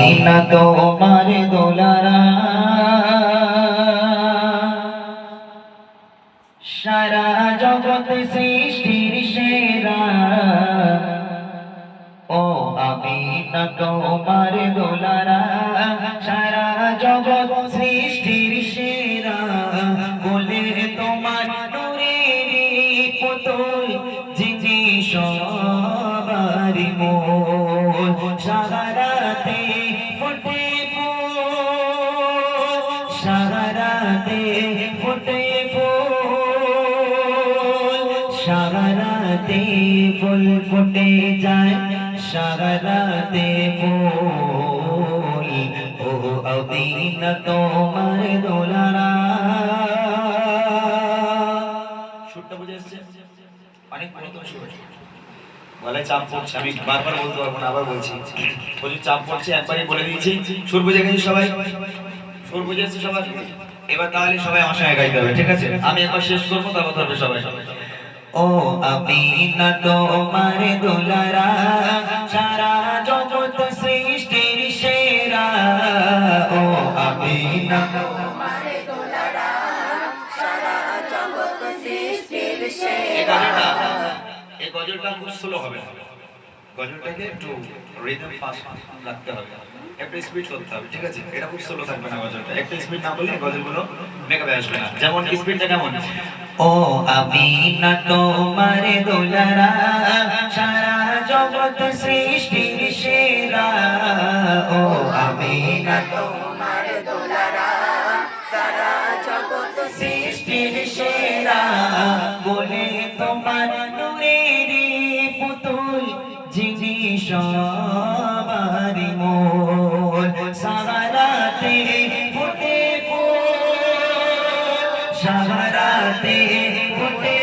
না তোমার দোলারা। সারা জগৎ সৃষ্টির সেরা। ও আমি না তোমার দোলারা। সারাতে ফুটে ফুল। সারাতে ফুল ফুটে যায় সারাতে ফুল। ও আদিন তোমার দোলারা। সুর। গলায় চাপ পড়ছে, আমি বারবার বলতে পারব না, আবার বলছি। প্রচুর চাপ পড়ছে, একবারই বলে দিয়েছি। সুর বুঝে গেছি সবাই? সুর বুঝে সবাই? এবার তাহলে সবাই আমার সঙ্গে গাইতে হবে ঠিক আছে? আমি একবার শেষ করব তারপর ধরবে সবাই। ও আমি না তোমার দুলারা সারা জগৎ সৃষ্টির সেরা। ও আমি না গজলটা খুব স্লো হবে। গজলটাকে একটু রিদম ফাস্ট রাখতে হবে। একটু স্পিড করতে হবে, ঠিক আছে? এটা খুব স্লো থাকবে না গজলটা। একটু স্পিড না গজলগুলো মেকআপে আসবে না। যেমন স্পিডটা কেমন? ও, আমি না তোমার দোলারা, সারা সেরা। ও, আমি না তোমারে দোলারা, সারা সেরা। বলে তোমার পুতুল, যিনি সাহারাতে ফুটে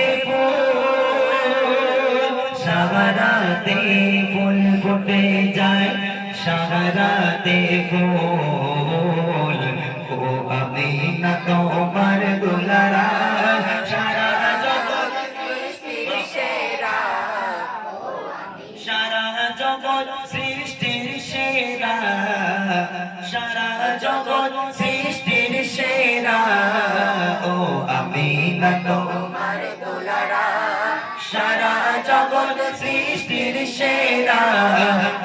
সাহারাতে ফুল ফুটে যায় সাহারাতে ফুল। ও আমি না তোমার আমি তোমার দোলারা সারা জগৎ সৃষ্টির সেরা।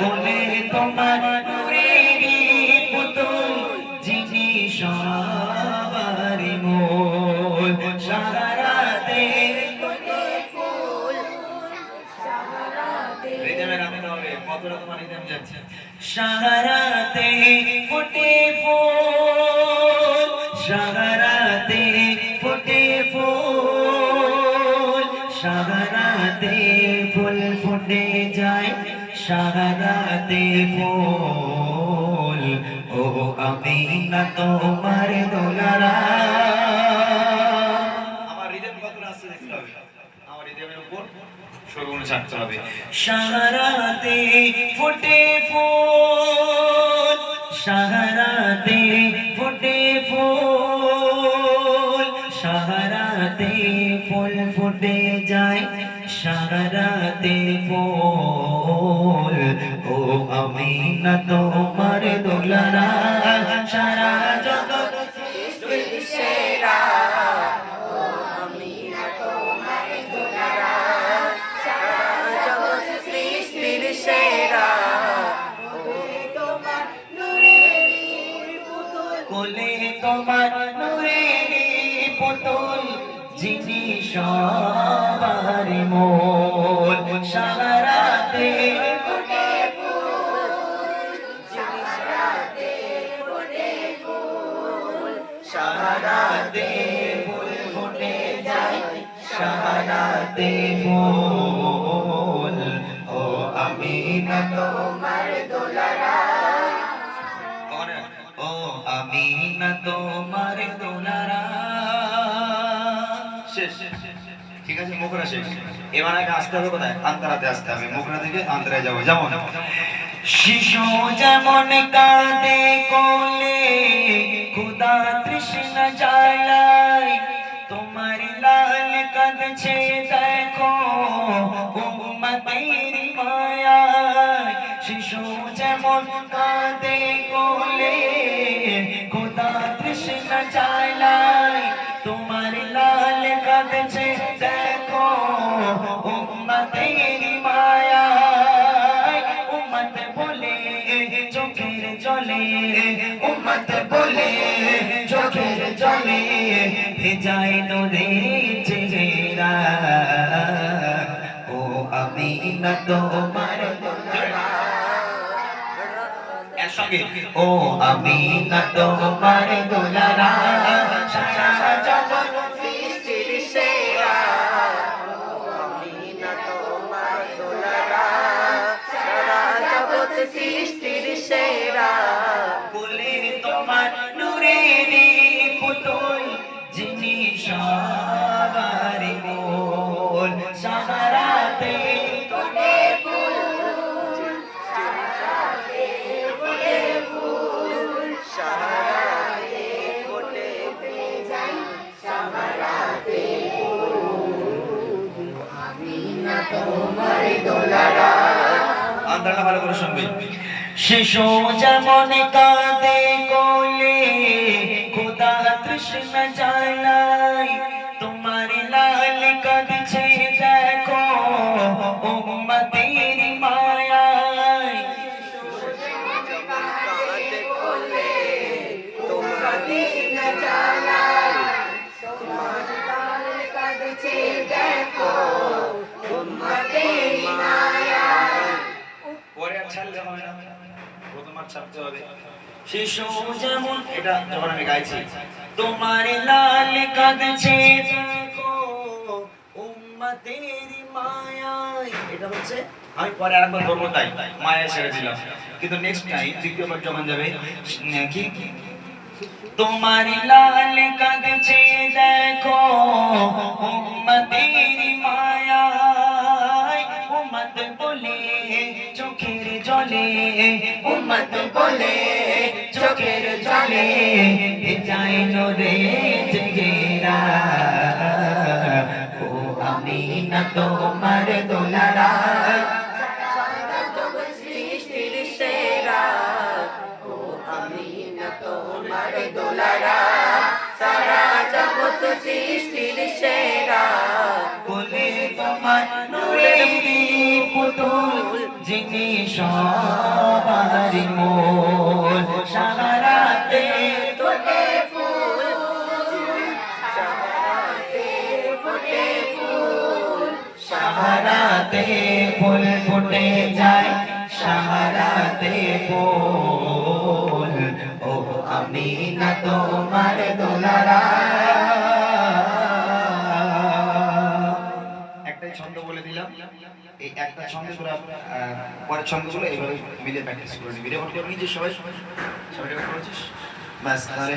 বলে তোমার নূরেরই পুতুল যিনি সবারি মোল। সারা রাতে ফুটে সারাতে ফুল ফুটে যায় সারাতে ফুল। ও আমি না তোমার দোলারা। আমার রিদম কতটা আসছে দেখতে হবে। আমার রিদমের উপর সরগুলো ছাড়তে হবে। সাহারাতে ফুটে ফুল সাহারাতে ফুটে ফুল। ফুল ফুটে যায় ফুল। সারা সৃষ্টির সেরা। ও আমি না তোমারে দোলারা সারা তোমার মোল সারাতে ফুটে ফুল ফুটে যায় সারাতে ফুল মকরা শেষ। এবার আগে আসতে হবে কোথায়? আসতে হবে। থেকে যাব। শিশু যেমন কাঁদে কোলে, খুদা কৃষ্ণ জালায় তোমার লাল কাঁদছে দেখো শিশু যেমন কাঁদে কোলে, খুদা কৃষ্ণ তোমার লাল কাঁদছে উম্মত বলে, চোখের জলে ভেজায় নদে চেহারা। ও আমি না তোমার ও আমি না তোমার দোলারা সৃষ্টির সেরা। শিশু যেমন কাঁদে কোলে শিশু যেমন, এটা যখন আমি গাইছি, তোমার লাল কাঁদছে এটা হচ্ছে, আমি পরে আরেকবার ধরবো তাই মায়া ছেড়ে দিলাম। কিন্তু নেক্সট টাইম দ্বিতীয়বার যখন যাবে কি? তোমার লাল কাঁদছে, দেখো, উম্মতের মায়ায়। উম্মত বলে চোখের জলে যায় নরে জেগেরা ও আমি না তোমার দোলারা। সৃষ্টির সেরা। ও আমি না তোমার দোলারা। সারা জগৎ সৃষ্টির সেরা পুতুল যিনি সবার মোল সারাতে ফুটে ফুল সারাতে ফুল ফুটে যায় সাহারাতে ফুল ও আমি না তোমার দোলারা। একটাই ছন্দ বলে দিলাম। এই একটা ছন্দ তোরা পরের ছন্দগুলো এইভাবে মিলে প্র্যাকটিস করে নিবি। রেকর্ড করে নিয়েছিস সবাই? সবাই রেকর্ড করেছিস? ব্যাস তাহলে